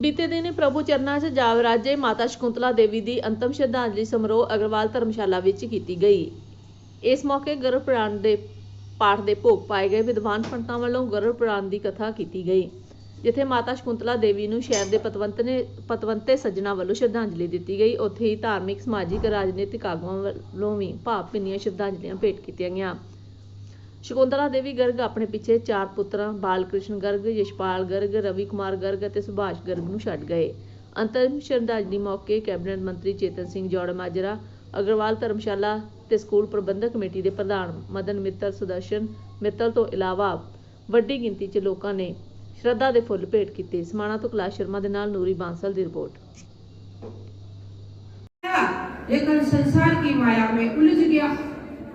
ਬੀਤੇ ਦਿਨ ਪ੍ਰਭੂ ਚਰਨਾਂ 'ਚ ਜਾਵਰਾਜੇ ਮਾਤਾ ਸ਼ਕੁੰਤਲਾ ਦੇਵੀ ਦੀ ਅੰਤਮ ਸ਼ਰਧਾਂਜਲੀ ਸਮਾਰੋਹ ਅਗਰਵਾਲ ਧਰਮਸ਼ਾਲਾ ਵਿੱਚ ਕੀਤੀ ਗਈ। ਇਸ ਮੌਕੇ ਗਰਭ ਦੇ ਪਾਠ ਦੇ ਭੋਗ ਪਾਏ ਗਏ ਵਿਦਵਾਨ ਪੰਡਤਾਂ ਵੱਲੋਂ ਗਰਭ ਦੀ ਕਥਾ ਕੀਤੀ ਗਈ, ਜਿੱਥੇ ਮਾਤਾ ਸ਼ਕੁੰਤਲਾ ਦੇਵੀ ਨੂੰ ਸ਼ਹਿਰ ਦੇ ਪਤਵੰਤ ਨੇ ਪਤਵੰਤੇ ਸੱਜਣਾ ਵੱਲੋਂ ਸ਼ਰਧਾਂਜਲੀ ਦਿੱਤੀ ਗਈ। ਉੱਥੇ ਹੀ ਧਾਰਮਿਕ, ਸਮਾਜਿਕ, ਰਾਜਨੀਤਿਕ ਆਗੂਆਂ ਵੱਲੋਂ ਵੀ ਭਾਵ ਭਿੰਨੀਆਂ ਸ਼ਰਧਾਂਜਲੀਆਂ ਭੇਟ ਕੀਤੀਆਂ ਗਈਆਂ। ਸ਼ਕੁੰਤਲਾ ਦੇਵੀ ਗਰਗ ਆਪਣੇ ਪਿੱਛੇ ਚਾਰ ਪੁੱਤਰਾਂ ਬਾਲਕ੍ਰਿਸ਼ਨ ਗਰਗ, ਯਸ਼ਪਾਲ ਗਰਗ, ਰਵੀ ਕੁਮਾਰ ਗਰਗ ਅਤੇ ਸੁਭਾਸ਼ ਗਰਗ ਨੂੰ ਛੱਡ ਗਏ। ਅੰਤਮ ਸ਼ਰਧਾਂਜਲੀ ਮੌਕੇ ਕੈਬਨਿਟ ਮੰਤਰੀ ਚੇਤਨ ਸਿੰਘ ਜੋੜਮਾਜਰਾ, ਅਗਰਵਾਲ ਧਰਮਸ਼ਾਲਾ ਤੇ ਸਕੂਲ ਪ੍ਰਬੰਧਕ ਕਮੇਟੀ ਦੇ ਪ੍ਰਧਾਨ ਮਦਨ ਮਿੱਤਰ ਸੁਦਰਸ਼ਨ ਮਿੱਤਲ ਤੋਂ ਇਲਾਵਾ ਵੱਡੀ ਗਿਣਤੀ 'ਚ ਲੋਕਾਂ ਨੇ ਸ਼ਰਧਾ ਦੇ ਫੁੱਲ ਭੇਟ ਕੀਤੇ। ਸਮਾਣਾ ਤੋਂ ਕਲਾਸ ਸ਼ਰਮਾ ਦੇ ਨਾਲ ਨੂਰੀ ਬਾਂਸਲ ਦੀ ਰਿਪੋਰਟ। लेकिन संसार की माया में उलझ गया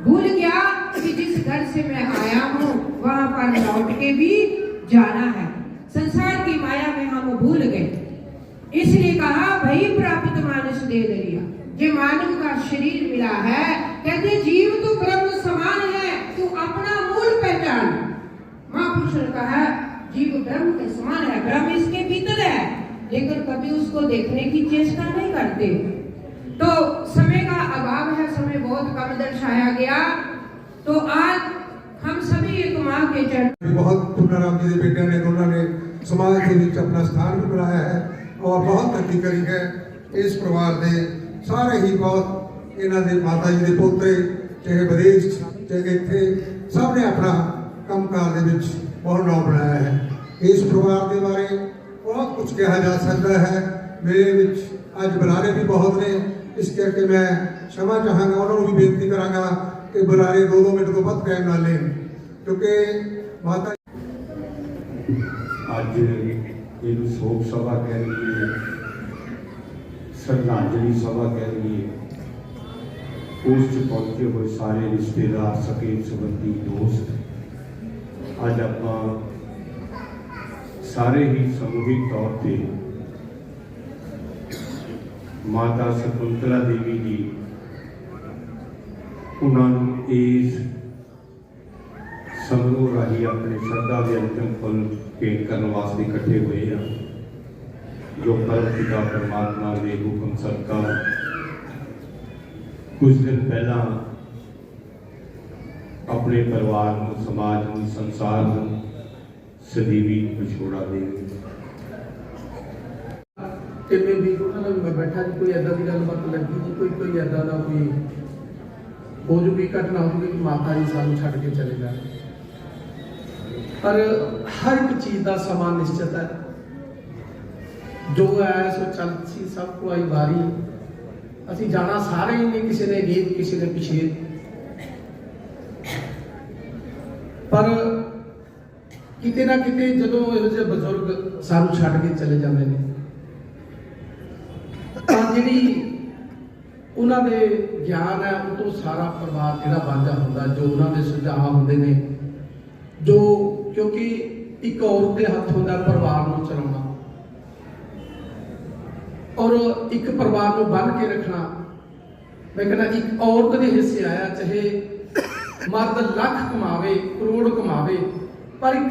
भूल गया कि जिस घर से मैं आया हूँ, वहाँ पर लौट के भी जाना है। संसार की माया में हम भूल गए। इसलिए कहा, भई प्राप्त मानस दे लिया जे मानव का शरीर मिला है, कहते, जीव तो ब्रह्म समान है, तू अपना मूल पहचान। महापुरुष ने कहा, जीव ब्रह्म के समान है, ब्रह्म इसके भीतर है। लेकिन कभी उसको देखने की चेष्टा नहीं करते। तो समय का अभाव है समय बहुत कम दर्शाया गया तो आज हम सभी एक माँ के चरण ਵੀ ਬਹੁਤ ਪੁੰਨਾ ਰਾਮ ਜੀ ਦੇ ਬੇਟਿਆਂ ਨੇ ਦੋਨਾਂ ਨੇ ਸਮਾਜ ਦੇ ਵਿੱਚ ਆਪਣਾ ਸਥਾਨ ਵੀ ਬਣਾਇਆ ਹੈ ਔਰ ਬਹੁਤ ਤਰੱਕੀ ਕਰੀ ਹੈ ਇਸ ਪਰਿਵਾਰ ਦੇ ਸਾਰੇ ਹੀ ਬਹੁਤ ਇਹਨਾਂ ਦੇ ਮਾਤਾ ਜੀ ਦੇ ਪੋਤੇ ਚਾਹੇ ਵਿਦੇਸ਼ 'ਚ, ਚਾਹੇ ਇੱਥੇ ਸਭ ਨੇ ਆਪਣਾ ਕੰਮਕਾਰ ਦੇ ਵਿੱਚ ਬਹੁਤ ਨਾਮ ਬਣਾਇਆ ਹੈ ਇਸ ਪਰਿਵਾਰ ਦੇ ਬਾਰੇ ਬਹੁਤ ਕੁਝ ਕਿਹਾ ਜਾ ਸਕਦਾ ਹੈ ਮੇਰੇ ਵਿੱਚ ਅੱਜ ਬੁਲਾਰੇ ਵੀ ਬਹੁਤ ਨੇ इस करके मैं क्षमा चाहगा उन्होंने भी बेनती करा कि बुलाए दो दो मिनट तो बद कह ना लेन क्योंकि माता अज शोक सभा कह दी श्रद्धांजलि सभा कह दी उस पहुँचे हुए सारे रिश्तेदार, सकेत संबंधी दोस्त अज आप सारे ही समूहिक तौर पर ਮਾਤਾ ਸ਼ਕੁੰਤਲਾ ਦੇਵੀ ਜੀ, ਉਹਨਾਂ ਨੂੰ ਇਸ ਸਮਾਰੋਹ ਰਾਹੀਂ ਆਪਣੇ ਸ਼ਰਧਾ ਦੇ ਅੰਤਿਮ ਫੁੱਲ ਭੇਟ ਕਰਨ ਵਾਸਤੇ ਇਕੱਠੇ ਹੋਏ ਆ ਜੋ ਪਰਮ ਪਿਤਾ ਪਰਮਾਤਮਾ ਦੇ ਹੁਕਮ ਸਦਕਾ ਕੁਝ ਦਿਨ ਪਹਿਲਾਂ ਆਪਣੇ ਪਰਿਵਾਰ ਨੂੰ, ਸਮਾਜ ਨੂੰ, ਸੰਸਾਰ ਨੂੰ ਸਦੀਵੀ ਵਿਛੋੜਾ ਦੇ ਤੇ ਮੈਂ ਵੀ ਉਹਨਾਂ ਨਾਲ ਮੈਂ ਬੈਠਾ ਜੀ ਕੋਈ ਐਦਾਂ ਦੀ ਗੱਲਬਾਤ ਲੱਗੀ ਜੀ, ਕੋਈ ਕੋਈ ਐਦਾਂ ਦਾ ਕੋਈ ਹੋ ਜੂਗੀ ਘਟਨਾ ਹੋ ਜੂਗੀ ਮਾਤਾ ਜੀ ਸਾਨੂੰ ਛੱਡ ਕੇ ਚਲੇ ਜਾਣ। ਪਰ ਹਰ ਇੱਕ ਚੀਜ਼ ਦਾ ਸਮਾਂ ਨਿਸ਼ਚਿਤ ਹੈ। ਜੋ ਹੈ, ਸੋ ਚੱਲ ਸੀ, ਸਭ ਕੋ ਆਈ ਵਾਰੀ। ਅਸੀਂ ਜਾਣਾ ਸਾਰੇ ਹੀ ਨੇ ਕਿਸੇ ਨੇ ਗੀਤ, ਕਿਸੇ ਨੇ ਪਿਛੇ। ਪਰ ਕਿਤੇ ਨਾ ਕਿਤੇ ਜਦੋਂ ਇਹੋ ਜਿਹੇ ਬਜ਼ੁਰਗ ਸਾਨੂੰ ਛੱਡ ਕੇ ਚਲੇ ਜਾਂਦੇ ਨੇ ਜਿਹੜੀ ਉਹਨਾਂ ਦੇ ਗਿਆਨ ਹੈ, ਉਹ ਤੋਂ ਸਾਰਾ ਪਰਿਵਾਰ ਜਿਹੜਾ ਵਾਂਝਾ ਹੁੰਦਾ, ਜੋ ਉਹਨਾਂ ਦੇ ਸੁਝਾਅ ਹੁੰਦੇ ਨੇ, ਜੋ ਕਿਉਂਕਿ ਇੱਕ ਔਰਤ ਦੇ ਹੱਥ ਹੁੰਦਾ ਪਰਿਵਾਰ ਨੂੰ ਚਲਾਉਣਾ ਔਰ ਇੱਕ ਪਰਿਵਾਰ ਨੂੰ ਬੰਨ ਕੇ ਰੱਖਣਾ। ਮੈਂ ਕਹਿੰਦਾ ਇੱਕ ਔਰਤ ਦੇ ਹਿੱਸੇ ਆਇਆ, ਚਾਹੇ ਮਰਦ ਲੱਖ ਕਮਾਵੇ, ਕਰੋੜ ਕਮਾਵੇ, ਪਰ ਇੱਕ